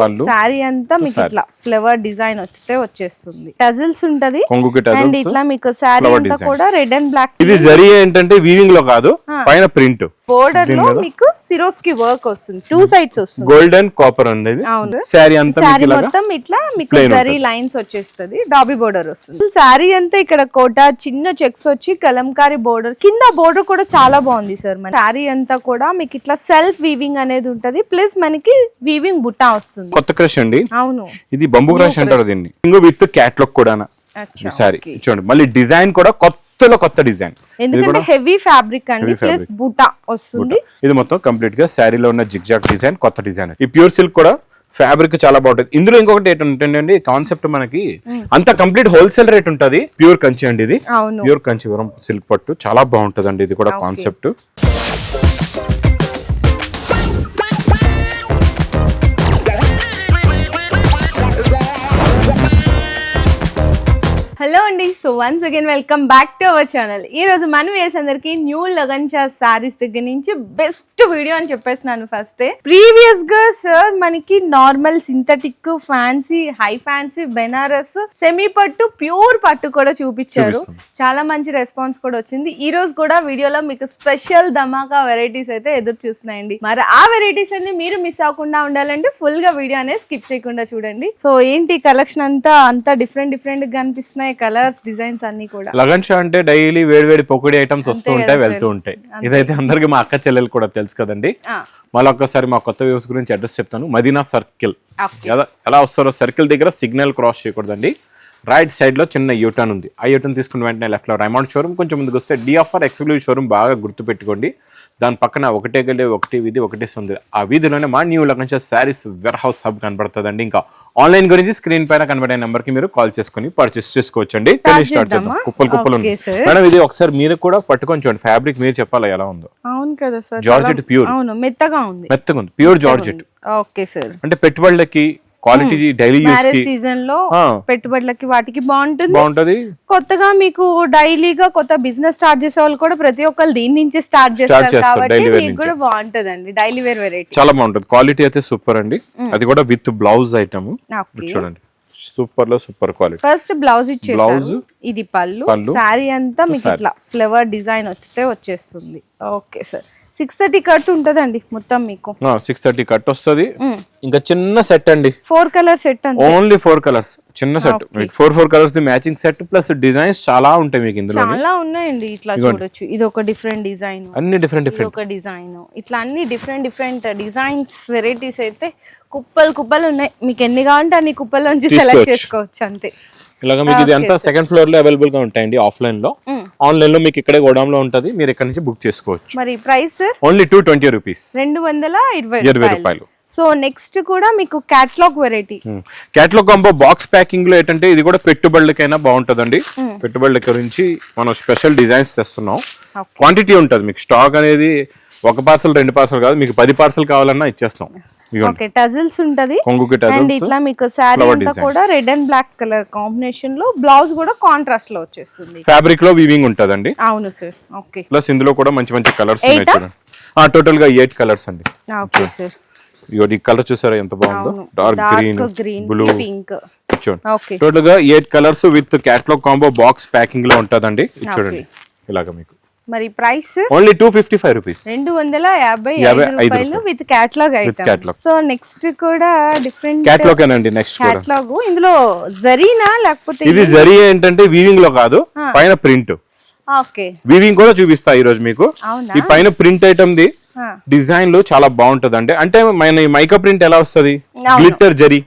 పళ్ళు. శారీ అంతా మీకు ఇట్లా ఫ్లవర్ డిజైన్ వస్తే వచ్చేస్తుంది. టజిల్స్ ఉంటది. అండ్ ఇట్లా మీకు శారీ flower అంతా. కూడా రెడ్ అండ్ బ్లాక్ ఇది జరీ ఏంటంటే వీవింగ్లో కాదు పైన ప్రింట్. బోర్డర్లో మీకు సిరోస్కి వర్క్ వస్తుంది. టూ సైడ్స్ వస్తుంది. గోల్డెన్ కాపర్ ఉంది ఇది. అవును. శారీ అంతా ఇలాగా మొత్తం ఇట్లా మీకు జరీ లైన్స్ వచ్చేస్తది. డాబీ బోర్డర్ వస్తుంది. శారీ అంతా ఇక్కడ కోట చిన్న చెక్స్ వచ్చి కలంకారీ బోర్డర్ కింద బోర్డర్ కూడా చాలా బాగుంది సార్ మన శారీ అంతా కూడా మీకు ఇట్లా సెల్ఫ్ వీవింగ్ అనేది ఉంటది. ప్లస్ మనకి వీవింగ్ బుట్టా వస్తుంది. కొత్త క్రష్ అండి. అవును. ఇది బంబు క్రష్ అంటారు దీన్ని. విత్ క్యాట్లాగ్ కూడా సారీ చూడండి. మళ్ళీ డిజైన్ కూడా కొత్తలో కొత్త డిజైన్. ఎందుకంటే హెవీ ఫ్యాబ్రిక్ అండి ప్లస్ బుట్టా వస్తుంది. ఇది మొత్తం కంప్లీట్గా శారీలో ఉన్న జిగ్జాగ్ డిజైన్ కొత్త డిజైన్. ఈ ప్యూర్ సిల్క్ కూడా ఫ్యాబ్రిక్ చాలా బాగుంటుంది. ఇందులో ఇంకొకటి ఏంటంటే కాన్సెప్ట్ మనకి అంత కంప్లీట్ హోల్సేల్ రేట్ ఉంటది ప్యూర్ కంచి అండి ఇది. ప్యూర్ కంచివరం సిల్క్ పట్టు. చాలా బాగుంటది అండి ఇది కూడా కాన్సెప్ట్ హలో అండి. So once again welcome back to our channel ఈ రోజు మన వేస్ అందరికి న్యూ లగన్చా సారీస్ దగ్గర నుంచి బెస్ట్ వీడియో అని చెప్పేస్తున్నాను ఫస్ట్ ప్రీవియస్గా సార్ మనకి normal synthetic fancy high fancy Banaras semi పట్టు ప్యూర్ పట్టు కూడా చూపించారు. చాలా మంచి రెస్పాన్స్ కూడా వచ్చింది. ఈ రోజు కూడా వీడియోలో మీకు స్పెషల్ ధమాకా వెరైటీస్ అయితే ఎదురు చూస్తున్నాయండి. మరి ఆ వెరైటీస్ అన్ని మీరు మిస్ అవ్వకుండా ఉండాలంటే ఫుల్గా వీడియో అనేది స్కిప్ చేయకుండా చూడండి. సో ఏంటి కలెక్షన్ అంతా అంతా డిఫరెంట్ డిఫరెంట్గా కనిపిస్తున్నాయి కలర్స్ డిజైన్స్ అన్ని కూడా. లగన్ షా అంటే డైలీ వేడి వేడి పొక్కడి ఐటమ్స్ వస్తూ ఉంటాయి వెళ్తూ ఉంటాయి. ఇదైతే అందరికి మా అక్క చెల్లెలు కూడా తెలుసు కదండి. మళ్ళీ ఒక్కసారి మా కొత్త వ్యూస్ గురించి అడ్రస్ చెప్తాను. మదీనా సర్కిల్. ఎలా వస్తారో సర్కిల్ దగ్గర సిగ్నల్ క్రాస్ చేయకూడదండి. రైట్ సైడ్లో చిన్న యూటర్న్ ఉంది. ఆ యూటర్న్ తీసుకున్న వెంటనే లెఫ్ట్లో రైమౌండ్ షోరూమ్. కొంచెం ముందుకు వస్తే డిఎఫ్ఆర్ ఎక్స్క్లూజివ్ షోరూమ్ బాగా గుర్తుపెట్టుకోండి. దాని పక్కన ఒకటే గల్లీ ఒకటి వీధి ఒకటే ఉంది ఆ వీధిలోనే మా new Lagan saris warehouse hub కనబడుతుందండి. ఇంకా ఆన్లైన్ గురించి స్క్రీన్ పైన కనబడే నెంబర్కి మీరు కాల్ చేసుకుని పర్చేస్ చేసుకోవచ్చు అండి స్టార్ట్ చేద్దాం? కుప్పలు కుప్పలు ఉంది. మేడం ఇది ఒకసారి మీరు కూడా పట్టుకొని చూడండి. ఫ్యాబ్రిక్ మీరు చెప్పాలా ఎలా ఉందో? అవును కదా సార్ జార్జెట్ ప్యూర్ అవును మెత్తగా ఉంది. మెత్తగా ఉంది. ప్యూర్ జార్జెట్ ఓకే సార్ అంటే పెట్టుబడులకి క్వాలిటీ డైలీ యూస్ మ్యారేజ్కి సీజన్లో. పెట్టుబడులకి వాటికి బాగుంటుంది. బాగుంటది. కొత్తగా మీకు డైలీగా కొత్త బిజినెస్ స్టార్ట్ చేసే వాళ్ళు కూడా ప్రతి ఒక్కరు దీని నుంచి స్టార్ట్ చేస్తారు కాబట్టి మీకు కూడా బాగుంటదండి డైలీ వేర్ వెరైటీ చాలా బాగుంటది. క్వాలిటీ అయితే సూపర్ అండి. అది కూడా విత్ బ్లౌజ్ ఐటమ్ చూడండి. సూపర్లో సూపర్ క్వాలిటీ ఫస్ట్ బ్లౌజ్ ఇచ్చేసారు. Blouse. ఇది పళ్ళు. పళ్ళు. శారీ అంతా మీకు ఇట్లా ఫ్లవర్ డిజైన్ వస్తే వచ్చేస్తుంది. Okay sir six thirty cut ఉంటదండి మొత్తం మీకు. సిక్స్ థర్టీ కట్ వస్తుంది. ఇంకా చిన్న సెట్ అండి. Four colour set only four colours చిన్న సెట్ మీకు four four colours the matching set plus designs చాలా ఉంటాయి మీకు ఇందులో చాలా ఉన్నాయండి ఇట్లా చూడొచ్చు. ఇది ఒక డిఫరెంట్ డిజైన్ అన్ని డిఫరెంట్ డిఫరెంట్ ఒక డిజైన్ ఇట్లా అన్ని డిఫరెంట్ డిఫరెంట్ డిజైన్స్ వెరైటీస్ అయితే కుప్పలు కుప్పలు ఉన్నాయి. మీకు ఎన్ని కావాలంటే అన్ని కుప్పల్లోంచి సెలెక్ట్ తీసుకోవచ్చు. చేసుకోవచ్చు అంతే. ఇలాగ మీకు ఇది అంతా సెకండ్ ఫ్లోర్లో అవైలబుల్గా ఉంటాయండి ఆఫ్లైన్లో. ఆన్లైన్లో మీకు ఇక్కడే గోడౌన్లో ఉంటది. మీరు ఇక్కడ నుంచి బుక్ చేసుకోవచ్చు. మరి price? Only two twenty rupees. రెండు వందల ఇరవై ఇరవై రూపాయలు. సో నెక్స్ట్ కూడా మీకు catalogue variety. Catalogue combo box ప్యాకింగ్లో ఏంటంటే ఇది కూడా పెట్టుబడులకైనా బాగుంటదండి. పెట్టుబడుల గురించి మనం స్పెషల్ డిజైన్స్ తెస్తున్నాం. క్వాంటిటీ ఉంటుంది. మీకు స్టాక్ అనేది ఒక పార్సల్ రెండు పార్సల్ కాదు మీకు పది పార్సల్ కావాలన్నా ఇచ్చేస్తాం. ఓకే టజిల్స్ ఉంటది. అండ్ ఇట్లా మీకు శారీ అంతా కూడా రెడ్ అండ్ బ్లాక్ కలర్ కాంబినేషన్లో బ్లౌజ్ కూడా కాంట్రాస్ట్లో వచ్చేస్తుంది. ఫ్యాబ్రిక్లో వీవింగ్ ఉంటదండి. అవును సార్ ఓకే ప్లస్ ఇందులో కూడా మంచి మంచి కలర్స్ ఉన్నాయి టోటల్గా ఎయిట్ కలర్స్ అండి. ఓకే సార్ ఇగో ఈ కలర్ చూసారా ఎంత బాగుందో? డార్క్ గ్రీన్ బ్లూ పింక్ చూడండి. టోటల్గా eight colours with catalogue combo box ప్యాకింగ్లో ఉంటదండి. చూడండి. ఇలాగ మీకు. మరి price only two fifty five rupees రెండు వందల యాభై రూపాయలు with catalogue item. So next కూడా డిఫరెంట్ క్యాట్లాగ్ అండి నెక్స్ట్ క్యాట్లాగ్ ఇందులో జరీనా లేకపోతే ఇది జరీ ఏంటంటే వీవింగ్లో కాదు పైన ప్రింట్ ఓకే. వీవింగ్ కూడా చూపిస్తా ఈ రోజు మీకు? ఈ పైన ప్రింట్ ఐటమ్ ది. డిజైన్లో చాలా బాగుంటది అంటే అంటే మన మైకా ప్రింట్ ఎలా వస్తది. Glitter zari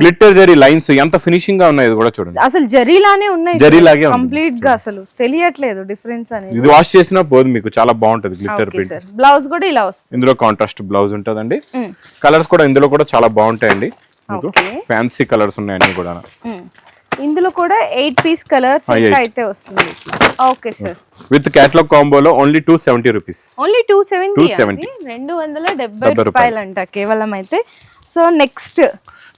glitter zari lines ఎంత ఫినిషింగ్గా ఉన్నాయి కూడా చూడండి. అసలు జరీలానే ఉన్నాయి జరీలాగే ఉంది. కంప్లీట్గా అసలు తెలియట్లేదు డిఫరెన్స్ అనేది. ఇది వాష్ చేసినా పోదు మీకు చాలా బాగుంటది గ్లిట్టర్ ప్రింట్ సార్ బ్లౌజ్ కూడా ఇలా వస్తుంది. ఇందులో కాంట్రాస్ట్ బ్లౌజ్ ఉంటదండి. కలర్స్ కూడా ఇందులో కూడా చాలా బాగుంటాయండి. మీకు ఫ్యాన్సీ కలర్స్ ఉన్నాయి అన్ని కూడా. ఉమ్. ఇందులో కూడా ఎయిట్ పీస్ కలర్స్. అయితే వస్తుంది. Okay sir with catalogue కాంబోలో only two seventy rupees only two seventy 270. రెండు వందల డెబ్బై రూపాయలు. అంట కేవలం అయితే. సో నెక్స్ట్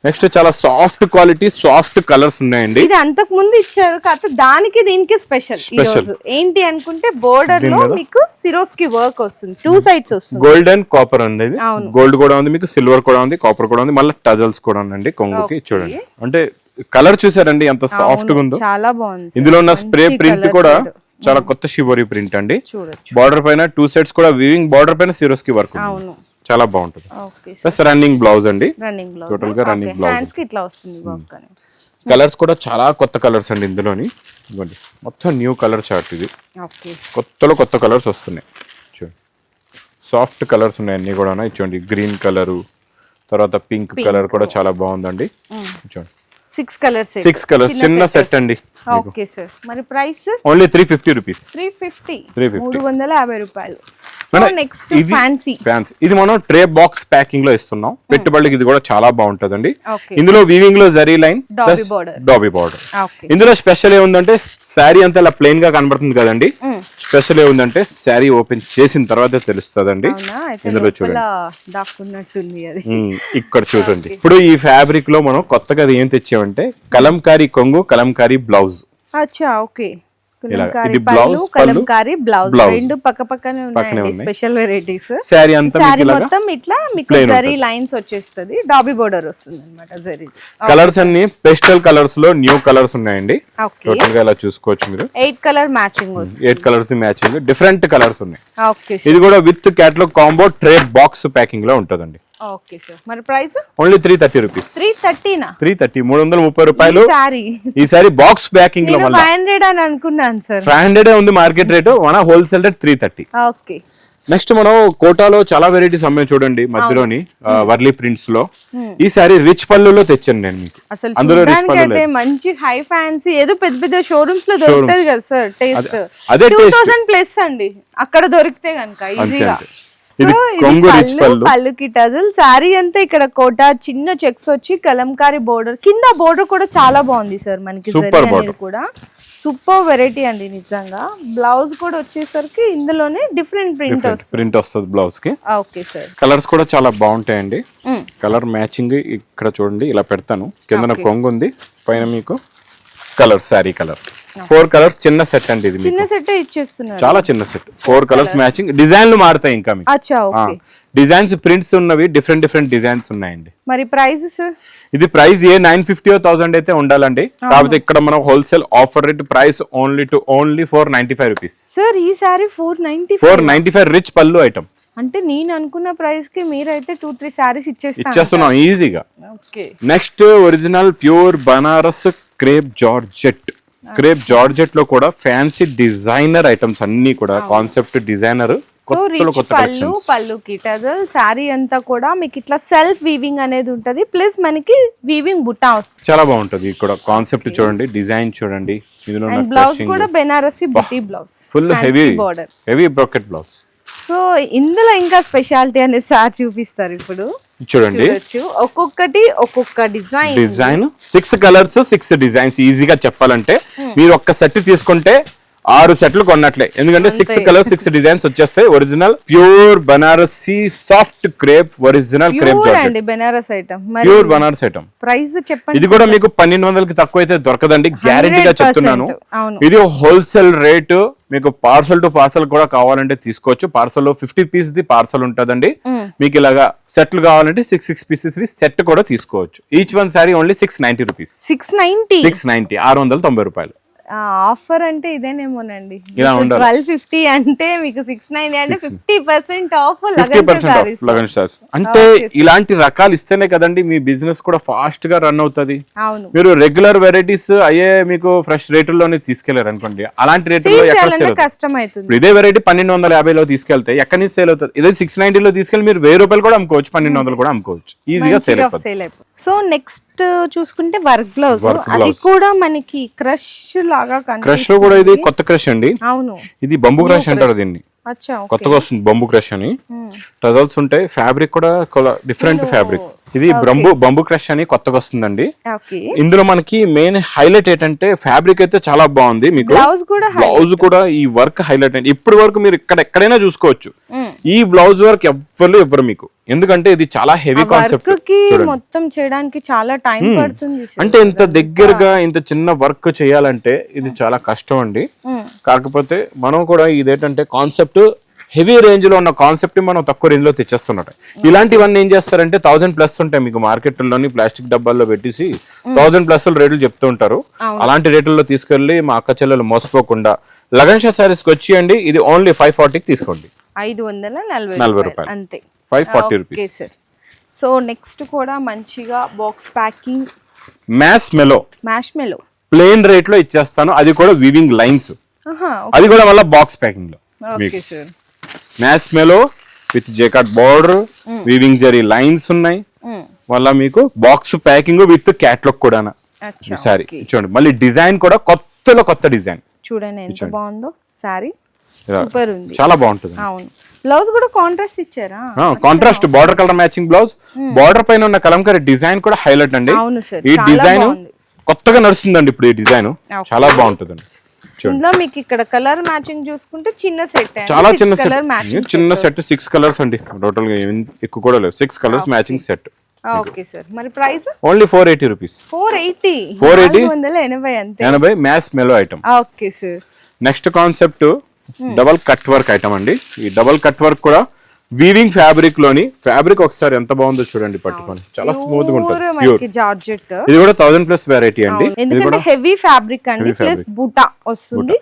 నెక్స్ట్ చాలా సాఫ్ట్ క్వాలిటీ సాఫ్ట్ కలర్స్ ఉన్నాయండి. ఇది అంతకు ముందు ఇచ్చారు కాకపోతే దానికి దీనికి స్పెషల్. రోజు. ఏంటి అనుకుంటే బోర్డర్లో మీకు సిరోస్కి వర్క్ వస్తుంది టూ సైడ్స్ వస్తుంది. గోల్డ్ అండ్ కాపర్ ఉంది ఇది. గోల్డ్ కూడా ఉంది మీకు సిల్వర్ కూడా ఉంది కాపర్ కూడా ఉంది మళ్ళీ టజల్స్ కూడా ఉందండి కొంగుకి చూడండి. అంటే కలర్ చూసారండి ఎంత సాఫ్ట్గా ఉందో. చాలా బాగుంది ఇందులో ఉన్న స్ప్రే ప్రింట్ కూడా. చాలా కొత్త షివోరీ ప్రింట్ అండి. బార్డర్ పైన టూ సెట్స్ కూడా వీవింగ్ బార్డర్ పైన సిరోస్కి వర్క్ అవును. చాలా బాగుంటుంది. ఓకే ప్లస్ రన్నింగ్ బ్లౌజ్ అండి. రన్నింగ్ బ్లౌజ్ Total గా running blouse. హ్యాండ్స్కి ఇట్లా వస్తుంది వర్క్ అని. కలర్స్ కూడా చాలా కొత్త కలర్స్ అండి ఇందులోని. ఇవ్వండి మొత్తం న్యూ కలర్ చార్ట్ ఇది. కొత్తలో కొత్త కలర్స్ వస్తున్నాయి. చూడండి. సాఫ్ట్ కలర్స్ ఉన్నాయి అన్ని కూడా చూడండి గ్రీన్ కలరు తర్వాత పింక్ కలర్ కూడా చాలా బాగుందండి. చూడండి. సిక్స్ కలర్స్ సిక్స్ కలర్స్ చిన్న సెట్ అండి. ఓకే సార్ మరి price only three fifty rupees three fifty 350. మూడు వందల యాభై రూపాయలు. నెక్స్ట్ ఇది ఫ్యాన్సీ ఫ్యాన్స్ ఇది మనం ట్రే బాక్స్ ప్యాకింగ్లో ఇస్తున్నాం. పెట్టుబడికి ఇది కూడా చాలా బాగుంటదండి. ఇందులో వీవింగ్లో జరీ లైన్. డాబీ బార్డర్ ఇందులో స్పెషల్ ఏముందంటే శారీ అంతా ఇలా ప్లెయిన్గా కనబడుతుంది కదండి. స్పెషల్ ఏముందంటే శారీ ఓపెన్ చేసిన తర్వాత తెలుస్తుందండి. ఇందులో చూడండి. ఉమ్, ఇక్కడ చూడండి. ఇప్పుడు ఈ ఫ్యాబ్రిక్లో మనం కొత్తగా అది ఏం తెచ్చామంటే కలంకారీ కొంగు కలంకారీ బ్లౌజ్ అచ్చా ఓకే ఇది కలంకారీ బ్లౌజ్ blouse. రెండు పక్క పక్కనే ఉన్నాయండి ఉన్నాయి. స్పెషల్ వెరైటీస్ శారీ అంతా మొత్తం ఇట్లా మీకు జరీ లైన్స్ వచ్చేస్తది. డాబీ బోర్డర్ వస్తుంది అనమాట జరీ కలర్స్ అన్ని పేస్టల్ కలర్స్లో న్యూ కలర్స్ ఉన్నాయండి. టోటల్గా ఇలా చూసుకోవచ్చు మీరు. Eight colour matching eight colours matching different colours ఉన్నాయి. ఇది కూడా with catalogue combo tray box ప్యాకింగ్లో ఉంటదండి. Okay sir. మరి price? Only three thirty rupees three థర్టీనా three thirty మూడు వందల ముప్పై రూపాయలు. సారీ. బాక్స్ ప్యాకింగ్లో నేను మళ్ళీ. ఫైవ్ హండ్రెడ్ అని అనుకున్నాను సార్. ఫైవ్ హండ్రెడ్ ఉంది మార్కెట్ రేటు మన wholesale rate three thirty okay. Next మనం కోటాలో చాలా వెరైటీస్ అమ్మాయి చూడండి మధ్యలోని ఆ, వర్లీ ప్రింట్స్లో. ఈసారి రిచ్ పళ్ళులో తెచ్చాను నేను మీకు. అందులో రిచ్ పళ్ళు మంచి హై ఫ్యాన్సీ ఏదో పెద్ద పెద్ద షోరూమ్స్లో దొరుకుతుంది కదా సార్ టేస్ట్ అదే టూ. థౌసండ్ ప్లస్ అండి. అక్కడ దొరికితే గనుక ఈజీగా. ఇది కొంగు రిచ్ పళ్ళు. పళ్ళుకి టజల్. శారీ అంతా ఇక్కడ కోట చిన్న చెక్స్ వచ్చి కలంకారీ బోర్డర్. కింద బోర్డర్ కూడా చాలా బాగుంది సార్ మనకి అనేది border. కూడా. సూపర్ వెరైటీ అండి నిజంగా. బ్లౌజ్ కూడా వచ్చేసరికి ఇందులోనే డిఫరెంట్ ప్రింట్ ప్రింట్ వస్తుంది బ్లౌజ్కి ఓకే సార్. కలర్స్ కూడా చాలా బాగుంటాయండి. కలర్ మ్యాచింగ్ ఇక్కడ చూడండి ఇలా పెడతాను. కిందన కొంగు ఉంది పైన మీకు colour sari colour four colours చిన్న సెట్ అండి ఇది చిన్న సెట్ ఇచ్చేస్తున్నారు. చాలా చిన్న సెట్ ఫోర్ కలర్స్ మ్యాచింగ్ డిజైన్లు మారుతాయి ఇంకా మీకు. డిజైన్స్ ప్రింట్స్ ఉన్నవి డిఫరెంట్ డిఫరెంట్ డిజైన్స్ ఉన్నాయండి. మరి ప్రైస్ సార్ ఇది price a nine fifty thousand అయితే ఉండాలండి. కాకపోతే ఇక్కడ మనం wholesale offer rate price only two only four ninety five rupees sir ఈ sari four ninety four ninety five rich pallu item అంటే నేను అనుకున్న ప్రైస్కి మీరైతే టూ త్రీ సారీస్ ఇచ్చేస్తాను. ఇచ్చేస్తున్నాం ఈజీగా next original pure Banaras crepe georgette crepe జార్జెట్లో కూడా ఫ్యాన్సీ డిజైనర్ ఐటమ్స్ అన్ని కూడా కాన్సెప్ట్ డిజైనర్ సో రిచ్ పళ్ళు పళ్ళుకి టజల్ శారీ అంతా కూడా మీకు ఇట్లా సెల్ఫ్ వీవింగ్ అనేది ఉంటది. ప్లస్ మనకి వీవింగ్ బుట్టా వస్తుంది. చాలా బాగుంటది ఇక్కడ కాన్సెప్ట్ చూడండి డిజైన్ చూడండి. బ్లౌజ్ కూడా Banarasi butti blouse full heavy border heavy bracket blouse so ఇందులో ఇంకా స్పెషాలిటీ అనేది సార్ చూపిస్తారు ఇప్పుడు. చూడండి. ఒక్కొక్కటి ఒక్కొక్క design. Design six colours six designs. ఈజీగా చెప్పాలంటే మీరు ఒక్క సెట్ తీసుకుంటే ఆరు సెట్లు కొన్నట్లే. ఎందుకంటే సిక్స్ కలర్స్ సిక్స్ డిజైన్స్ వచ్చేస్తాయి. Original pure Banarasi soft crepe original crepe అండి Banaras item pure Banaras item price చెప్పండి ఇది కూడా మీకు పన్నెండు వందలకి తక్కువ అయితే దొరకదండి గ్యారెంటీగా 100% చెప్తున్నాను. ఇది హోల్సేల్ రేటు మీకు పార్సల్ టు పార్సల్ కూడా కావాలంటే తీసుకోవచ్చు. పార్సల్లో ఫిఫ్టీ పీస్ ది పార్సల్ ఉంటదండి. మీకు ఇలాగా సెట్లు కావాలంటే సిక్స్ సిక్స్ పీసెస్ సెట్ కూడా తీసుకోవచ్చు. Each one sari only six ninety rupees six ninety six ninety ఆరు వందల తొంభై రూపాయలు. ఆఫర్ అంటే ఇదేనేమోనండి. ట్వెల్వ్ ఫిఫ్టీ అంటే మీకు సిక్స్ నైన్టీ అంటే fifty percent off Lagan stars అంటే ఇలాంటి రకాలు ఇస్తేనే కదండి మీ బిజినెస్ కూడా ఫాస్ట్గా రన్ అవుతుంది. మీరు రెగ్యులర్ వెరైటీస్ అయ్యే మీకు ఫ్రెష్ రేటుల్లోనే తీసుకెళ్ళారు అనుకోండి. అలాంటి రేటుల్లో సేల్ ఎక్కడ చేయాలంటే సేల్ కష్టం అవుతుంది ఇప్పుడు ఇదే వెరైటీ పన్నెండు వందల యాభైలో తీసుకెళ్తే ఎక్కడి నుంచి సేల్ అవుతుంది? ఇదే సిక్స్ నైన్టీలో తీసుకెళ్ళి మీరు వెయ్యి రూపాయలు కూడా అమ్ముకోవచ్చు పన్నెండు వందలు కూడా అమ్ముకోవచ్చు. ఈజీగా సేల్ అయిపోతుంది సో నెక్స్ట్ చూసుకుంటే వర్క్ Work అది. కూడా మనకి క్రష్ లాగా క్రష్లో కూడా ఇది కొత్త క్రష్ అండి. అవును. ఇది బంబు క్రష్ అంటారు దీన్ని. కొత్తగా వస్తుంది బంబు క్రష్ అని. టజల్స్ ఉంటాయి ఫ్యాబ్రిక్ కూడా డిఫరెంట్ ఫ్యాబ్రిక్ ఇది బంబు బంబు క్రష్ అని కొత్తగా వస్తుందండి. ఇందులో మనకి మెయిన్ హైలైట్ ఏంటంటే ఫ్యాబ్రిక్ అయితే చాలా బాగుంది మీకు. బ్లౌజ్ కూడా బ్లౌజ్ కూడా ఈ వర్క్ హైలైట్ అండి. ఇప్పటి వరకు మీరు ఇక్కడ ఎక్కడైనా చూసుకోవచ్చు. ఈ బ్లౌజ్ వర్క్ ఎవ్వరు ఇవ్వరు మీకు. ఎందుకంటే ఇది చాలా హెవీ కాన్సెప్ట్ మొత్తం చేయడానికి చాలా టైం పడుతుంది. అంటే ఇంత దగ్గరగా ఇంత చిన్న వర్క్ చేయాలంటే ఇది చాలా కష్టం అండి. కాకపోతే మనం కూడా ఇదేంటంటే కాన్సెప్ట్ హెవీ రేంజ్లో ఉన్న కాన్సెప్ట్ మనం తక్కువ రేంజ్లో తెచ్చేస్తున్నట్టు. ఇలాంటివన్నీ ఏం చేస్తారంటే థౌసండ్ ప్లస్ ఉంటాయి మీకు మార్కెట్లోని ప్లాస్టిక్ డబ్బాల్లో పెట్టేసి థౌసండ్ ప్లస్ రేట్లు చెప్తూ ఉంటారు. అలాంటి రేట్లలో తీసుకెళ్ళి మా అక్క చెల్లెలు మోసపోకుండా లగన్ షా సారీస్కి వచ్చి ఇది ఓన్లీ ఫైవ్ ఫార్టీకి తీసుకోండి. ఐదు వందల నలభై రూపాయలు. అంతే. Five forty rupees so next కూడా మంచిగా box packing marshmallow marshmallow plain రేట్లో ఇచ్చేస్తాను. అది కూడా వివింగ్ లైన్స్ అది కూడా మళ్ళీ box ప్యాకింగ్లో. Okay sir marshmallow with jacquard border weaving zari lines ఉన్నాయి. మళ్ళీ మీకు బాక్స్ ప్యాకింగ్ విత్ క్యాట్లాగ్ కూడా సారీ చూడండి. మళ్ళీ డిజైన్ కూడా కొత్తలో కొత్త డిజైన్ చూడండి ఎంత బాగుందో. సారీ సూపర్ ఉంది. చాలా బాగుంటుంది. అవును. బ్లౌజ్ కూడా కాంట్రాస్ట్ ఇచ్చారా? Contrast border colour matching blouse border పైన ఉన్న కలంకారీ డిజైన్ కూడా హైలైట్ అండి. అవును సార్ ఈ డిజైన్. కొత్తగా నడుస్తుందండి ఇప్పుడు ఈ డిజైన్ చాలా బాగుంటుందండి. ఇందులో మీకు ఇక్కడ కలర్ మ్యాచింగ్ చూసుకుంటే చిన్న సెట్ చాలా చిన్న సెట్ చిన్న సెట్ సిక్స్ కలర్స్ అండి. టోటల్గా ఎక్కువ కూడా లేవు. Six colours matching set okay sir మరి price only four eighty rupees four eighty 480? వందల ఎనభై అంతే. ఎనభై marshmallow item okay sir next concept double cut work item అండి. ఈ డబల్ కట్ వర్క్ కూడా వీవింగ్ ఫ్యాబ్రిక్లోని ఫ్యాబ్రిక్ ఒకసారి ఎంత బాగుందో చూడండి పట్టుకొని. చాలా స్మూత్గా ఉంటుంది. Pure georgette. ఇది కూడా థౌసండ్ ప్లస్ వెరైటీ అండి. ఇది ఎందుకంటే కూడా హెవీ ఫ్యాబ్రిక్ అండి ప్లస్ బుటా వస్తుంది.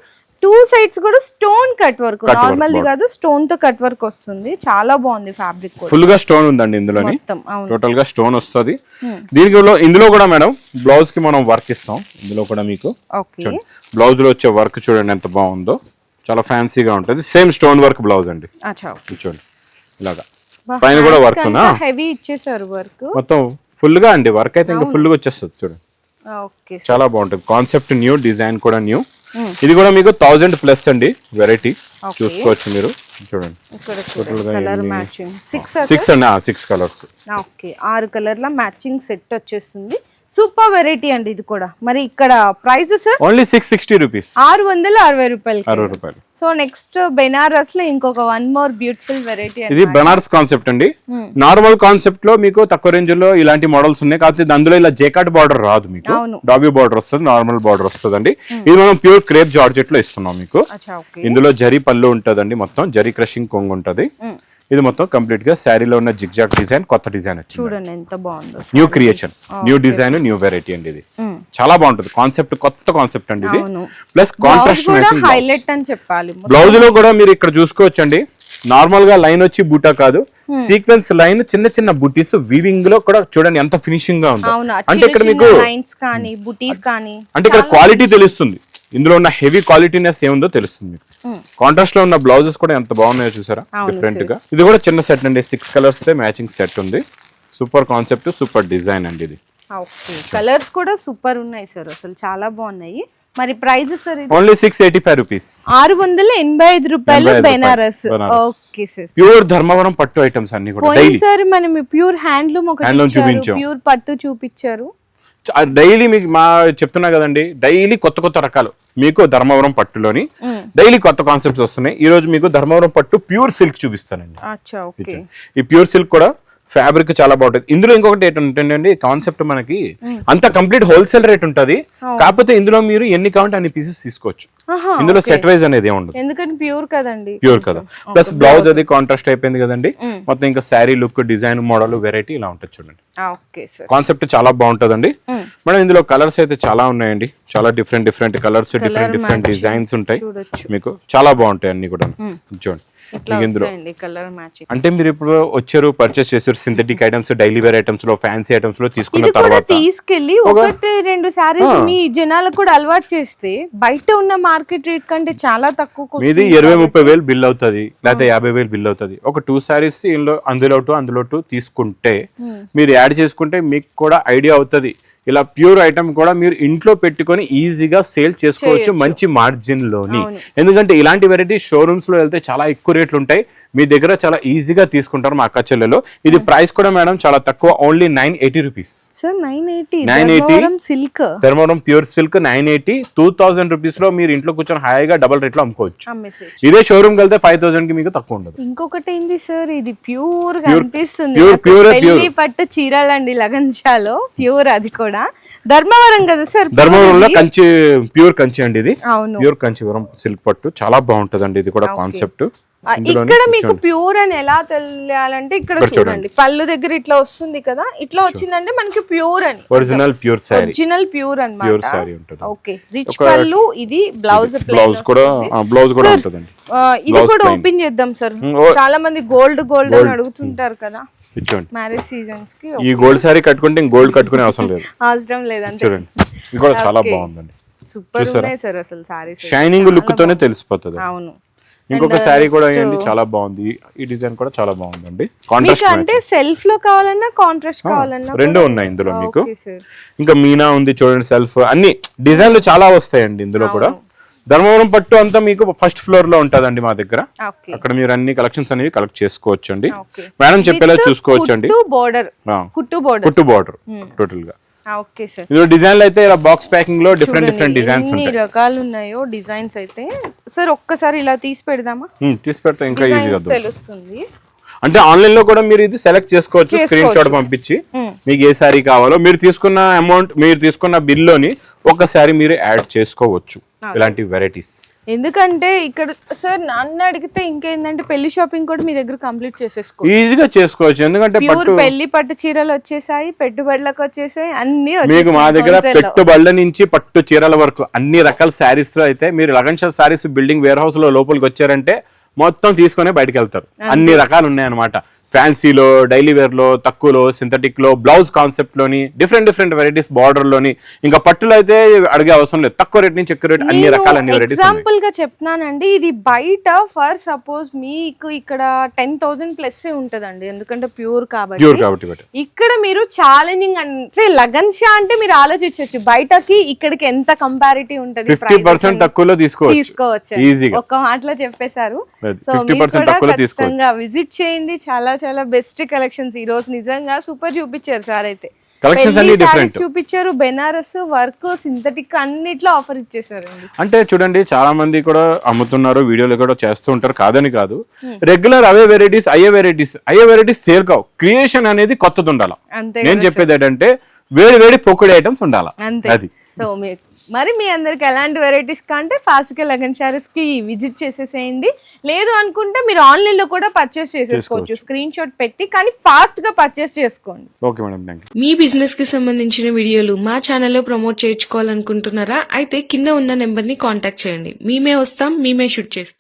టూ సైడ్స్ కూడా స్టోన్ కట్ వర్క్ నార్మల్ ది కాదు స్టోన్తో కట్ వర్క్ వస్తుంది. చాలా బాగుంది ఫ్యాబ్రిక్ ఫుల్గా స్టోన్ ఉందండి ఇందులోని. టోటల్గా స్టోన్ వస్తుంది. దీనికి లో- ఇందులో కూడా మేడం బ్లౌజ్కి మనం వర్క్ ఇస్తాం. ఇందులో కూడా మీకు. బ్లౌజ్లో వచ్చే వర్క్ చూడండి ఎంత బాగుందో. చాలా ఫ్యాన్సీగా ఉంటుంది. సేమ్ స్టోన్ వర్క్ బ్లౌజ్ అండి. చూడండి ఇలాగా. పైన కూడా వర్క్ హెవీ ఇచ్చేసారు వర్క్ మొత్తం ఫుల్గా అండి. వర్క్ అయితే ఇంకా ఫుల్గా వచ్చేస్తుంది చూడండి. ఓకే చాలా బాగుంటుంది. కాన్సెప్ట్ న్యూ డిజైన్ కూడా న్యూ ఇది కూడా మీకు థౌజండ్ ప్లస్ అండి. వెరైటీ చూసుకోవచ్చు మీరు. చూడండి. సిక్స్ అండి. Six colours okay. ఆరు కలర్ల మ్యాచింగ్ సెట్ వచ్చేస్తుంది. సూపర్ వెరైటీ అండి ఇది కూడా. మరి ఇక్కడ price sir? Only six sixty rupees. ఆరు వందల అరవై రూపాయలు అరవై రూపాయలు. సో నెక్స్ట్ బెనారస్లో ఇంకొక వన్ మోర్ బ్యూటిఫుల్ వెరైటీ ఇది బెనారస్ కాన్సెప్ట్ అండి. నార్మల్ కాన్సెప్ట్లో మీకు తక్కువ రేంజ్లో ఇలాంటి మోడల్స్ ఉన్నాయి. కాకపోతే అందులో ఇలా జేకాట్ బార్డర్ రాదు మీకు. డాబీ బార్డర్ వస్తుంది నార్మల్ బార్డర్ వస్తుంది ఇది మనం ప్యూర్ క్రేప్ జార్జెట్లో ఇస్తున్నాం మీకు. ఇందులో జరీ పళ్ళు ఉంటదండి మొత్తం. జరీ క్రషింగ్ కొంగు ఉంటది ఇది మొత్తం కంప్లీట్గా శారీలో ఉన్న జిగ్జాక్ డిజైన్ కొత్త డిజైన్ వచ్చింది. చూడండి ఎంత బాగుందో new creation new design new variety అండి ఇది. చాలా బాగుంటుంది. కాన్సెప్ట్ కొత్త కాన్సెప్ట్ అండి ఇది. ప్లస్ కాంట్రాస్ట్ హైలైట్ అని చెప్పాలి బ్లౌజ్లో కూడా మీరు ఇక్కడ చూసుకోవచ్చు అండి నార్మల్గా లైన్ వచ్చి బూటా కాదు. సీక్వెన్స్ లైన్ చిన్న చిన్న బుటీస్ వీవింగ్లో కూడా చూడండి ఎంత ఫినిషింగ్గా ఉందో. అంటే ఇక్కడ మీకు అంటే ఇక్కడ క్వాలిటీ తెలుస్తుంది. ఇందులో ఉన్న హెవీ క్వాలిటీనెస్ ఏముందో తెలుస్తుంది మీకు. కాంట్రాస్ట్లో ఉన్న బ్లౌజెస్ కూడా ఎంత బాగున్నాయో చూసారా? డిఫరెంట్గా. ఇది కూడా చిన్న సెట్ అండి. సిక్స్ కలర్స్తో మ్యాచింగ్ సెట్ ఉంది. సూపర్ కాన్సెప్ట్ సూపర్ డిజైన్ అండి ఇది. కలర్స్ కూడా సూపర్ ఉన్నాయి సార్ అసలు చాలా బాగున్నాయి. మరి price sir only six eighty five rupees ఆరు వందల ఎనభై ఐదు రూపాయలు 85 Banaras. Okay sir pure Dharmavaram పట్టు ఐటమ్స్ అన్ని కూడా. పోయినసారి మనం ప్యూర్ హ్యాండ్లూమ్ ఒకటి చూపించాం. ప్యూర్ పట్టు చూపించారు. డైలీ మీకు మా చెప్తున్నా కదండి డైలీ కొత్త కొత్త రకాలు. మీకు ధర్మవరం పట్టులోని డైలీ కొత్త కాన్సెప్ట్స్ వస్తున్నాయి. ఈ రోజు మీకు ధర్మవరం పట్టు ప్యూర్ సిల్క్ చూపిస్తానండి. ఈ ప్యూర్ సిల్క్ కూడా ఫ్యాబ్రిక్ చాలా బాగుంటుంది. ఇందులో ఇంకొకటి ఏంటంటే కాన్సెప్ట్ మనకి అంత కంప్లీట్ హోల్సేల్ రేట్ ఉంటది. కాకపోతే ఇందులో మీరు ఎన్ని కావాలంటే అన్ని పీసెస్ తీసుకోవచ్చు. ఇందులో సెట్ వైజ్ అనేది ఉండదు. ఎందుకంటే ప్యూర్ కదండి. ప్యూర్ కదా. ప్లస్ బ్లౌజ్ అది కాంట్రాస్ట్ అయిపోయింది కదండి. మొత్తం ఇంకా saree look design model variety ఇలా ఉంటుంది చూడండి. కాన్సెప్ట్ చాలా బాగుంటుందండి. మేడం ఇందులో కలర్స్ అయితే చాలా ఉన్నాయండి. చాలా different different colours different different designs ఉంటాయి. మీకు చాలా బాగుంటాయి అన్ని కూడా చూడండి. ఇందులో అంటే మీరు ఇప్పుడు వచ్చారు పర్చేస్ చేశారు సింథటిక్ ఐటమ్స్ డైలీ వేర్ ఐటమ్స్లో ఫ్యాన్సీ ఐటమ్స్లో తీసుకున్న ఇది తర్వాత తీసుకెళ్ళి ఒకటి రెండు సారీస్ మీ జనాలకు కూడా అలవాటు చేస్తే బయట ఉన్న మార్కెట్ రేట్ కంటే చాలా తక్కువ మీది ఇరవై ముప్పై వేలు బిల్ అవుతుంది లేకపోతే యాభై వేలు బిల్ అవుతుంది. ఒక టూ సారీస్ ఇందులో అందులో అందులో తీసుకుంటే మీరు యాడ్ చేసుకుంటే మీకు కూడా ఐడియా అవుతుంది. ఇలా ప్యూర్ ఐటమ్ కూడా మీరు ఇంట్లో పెట్టుకొని ఈజీగా సేల్ చేసుకోవచ్చు మంచి మార్జిన్లోని. ఎందుకంటే ఇలాంటి వెరైటీ షోరూమ్స్లో వెళ్తే చాలా ఎక్కువ రేట్లు ఉంటాయి. మీ దగ్గర చాలా ఈజీగా తీసుకుంటారు మా అక్క చెల్లెలు. ఇది ప్రైస్ కూడా మేడం చాలా తక్కువ only nine eighty rupees nine eighty 980. Silk Dharmavaram pure silk nine eighty two thousand రూపీస్లో మీరు ఇంట్లో కూర్చొని హాయిగా డబల్ రేట్లో అమ్ముకోవచ్చు. ఇదే షోరూమ్ వెళ్తే ఫైవ్ థౌసండ్కి మీకు తక్కువ ఉండదు. ఇంకొకటి ఏంది సార్ ఇది ప్యూర్ పెళ్ళి pure. పట్టు చీరలండి లగన్షాలో ప్యూర్ అది కూడా. ధర్మవరం కదా సార్? ధర్మవరంలో కంచి ప్యూర్ కంచి అండి ఇది. ప్యూర్ కంచివరం సిల్క్ పట్టు. చాలా బాగుంటదండి ఇది కూడా కాన్సెప్ట్. ఇక్కడ మీకు ప్యూర్ అని ఎలా తెలియాలంటే ఇక్కడ చూడండి. పళ్ళు దగ్గర ఇట్లా వస్తుంది కదా ఇట్లా వచ్చిందంటే మనకి ప్యూర్ అని. Original pure original pure pure అన్నమాట. శారీ ఉంటుంది. ఓకే. రిచ్ పళ్ళు ఇది బ్లౌజ్ బ్లౌజ్ కూడా బ్లౌజ్ కూడా ఉంటుందండి. ఇది కూడా ఓపెన్ చేద్దాం సార్ చాలా మంది గోల్డ్ గోల్డ్ అని అడుగుతుంటారు కదా. ఇచ్చోండి మ్యారేజ్ సీజన్స్కి ఈ గోల్డ్ శారీ కట్టుకుంటే ఇంక గోల్డ్ కట్టుకునే అవసరం లేదు. అవసరం లేదంటే చూడండి. ఇది కూడా చాలా బాగుందండి. సూపర్ ఉన్నాయి సార్ అసలు షైనింగ్ లుక్ తోనే తెలిసిపోతుంది. అవును. ఇంకొక శారీ కూడా ఏంటి? చాలా బాగుంది. ఈ డిజైన్ కూడా చాలా బాగుందండి. కాంట్రాస్ట్ అంటే సెల్ఫ్లో కావాలన్నా కాంట్రాస్ట్ కావాలన్నా రెండు ఉన్నాయి ఇందులో మీకు. సార్ ఇంకా మీనా ఉంది చూడండి సెల్ఫ్ అన్ని డిజైన్లు చాలా వస్తాయండి ఇందులో కూడా. ధర్మవరం పట్టు అంతా మీకు ఫస్ట్ ఫ్లోర్లో ఉంటదండి మా దగ్గర. అక్కడ మీరు అన్ని కలెక్షన్స్ అనేవి కలెక్ట్ చేసుకోవచ్చు అండి మేడం చెప్పేలా చూసుకోవచ్చు అండి కుట్టు బోర్డర్ కుట్టు బోర్డర్ కుట్టు బార్డర్ టోటల్గా. ఓకే సార్ ఇందులో డిజైన్లు అయితే ఇలా బాక్స్ ప్యాకింగ్లో డిఫరెంట్ డిఫరెంట్ డిజైన్స్ ఉంటాయి. రకాలు ఉన్నాయో డిజైన్స్ అయితే. సార్ ఒక్కసారి ఇలా తీసి పెడదామా? ఉమ్, తీసి పెడితే ఇంకా ఈజీగా తెలుస్తుంది. అంటే ఆన్లైన్లో కూడా మీరు ఇది సెలెక్ట్ చేసుకోవచ్చు స్క్రీన్ షాట్ పంపించి. మీకు ఏ శారీ కావాలో. మీరు తీసుకున్న అమౌంట్ మీరు తీసుకున్న బిల్లోని ఒక శారీ మీరు యాడ్ చేసుకోవచ్చు. ఇలాంటి వెరైటీస్ ఎందుకంటే ఇక్కడ సార్ నన్ను అడిగితే ఇంకేందంటే పెళ్ళి షాపింగ్ కూడా మీ దగ్గర కంప్లీట్ చేసేసుకో. ఈజీగా చేసుకోవచ్చు. ఎందుకంటే ప్యూర్ పెళ్ళి పట్టు చీరలు వచ్చేసాయి పెట్టుబడులకు వచ్చేసాయి అన్ని మీకు మా దగ్గర. పెట్టుబడుల నుంచి పట్టు చీరల వరకు అన్ని రకాల శారీస్లో అయితే మీరు లగన్ షా శారీస్ బిల్డింగ్ వేర్ హౌస్లో లోపలికి వచ్చారంటే మొత్తం తీసుకొని బయటకు వెళ్తారు. అన్ని రకాలు ఉన్నాయి అనమాట ఫ్యాన్సీలో డైలీ వేర్లో తక్కువలో సింథటిక్లో బ్లౌజ్ కాన్సెప్ట్లోని డిఫరెంట్ డిఫరెంట్ వెరైటీస్ బార్డర్లోని ఇంకా పట్టులో అయితే అడిగే అవసరం లేదు. తక్కువ రేట్ నుంచి ఎక్కువ రేట్ అన్ని రకాల అన్ని వెరైటీస్ ఎగ్జాంపుల్గా చెప్తున్నానండి ఇది బయట ఫర్ సపోజ్ మీకు ఇక్కడ టెన్ థౌసండ్ ప్లస్ ఉంటదండి ఎందుకంటే ప్యూర్ కాబట్టి. ప్యూర్ కాబట్టి బట్. ఇక్కడ మీరు ఛాలెంజింగ్ అంటే లగన్ షా అంటే మీరు ఆలోచించవచ్చు బయటకి ఇక్కడికి ఎంత కంపారిటీ ఉంటది ఫిఫ్టీ పర్సెంట్ తక్కువలో తీసుకోవచ్చు. తీసుకోవచ్చు. ఈజీగా ఒక మాటలో చెప్పేశారు. సో 50% మీరు కూడా విజిట్ చేయండి చాలా చాలా బెస్ట్ కలెక్షన్స్ ఈ రోజు. నిజంగా సూపర్ చూపించారు సార్ అయితే. sarees చూపించారు బెనారస్ వర్క్ సింథటిక్ అన్నిట్లో ఆఫర్ ఇచ్చేసారండి. అంటే చూడండి చాలా మంది కూడా అమ్ముతున్నారు వీడియోలు కూడా చేస్తూ ఉంటారు కాదని కాదు. రెగ్యులర్ అవే వెరైటీస్ అయ్యే వెరైటీస్ అయ్యే వెరైటీస్ సేల్ కావు. క్రియేషన్ అనేది కొత్తది ఉండాల? నేను చెప్పేది ఏంటంటే వేడి వేడి పొక్కుడు ఐటమ్స్ ఉండాల? అది. సో మరి మీ అందరికి ఎలాంటి వెరైటీస్ కంటే ఫాస్ట్గా లగన్కి విజిట్ చేసేసేయండి. లేదు అనుకుంటే మీరు ఆన్లైన్లో కూడా పర్చేస్ చేసేసుకోవచ్చు. స్క్రీన్ షాట్ పెట్టి కానీ ఫాస్ట్గా పర్చేస్ చేసుకోండి. ఓకే మేడం థ్యాంక్ యూ మీ బిజినెస్కి సంబంధించిన వీడియోలు మా ఛానల్లో ప్రమోట్ చేయించుకోవాలనుకుంటున్నారా? అయితే కింద ఉన్న నెంబర్ని కాంటాక్ట్ చేయండి. మేమే వస్తాం మేమే షూట్ చేస్తాం.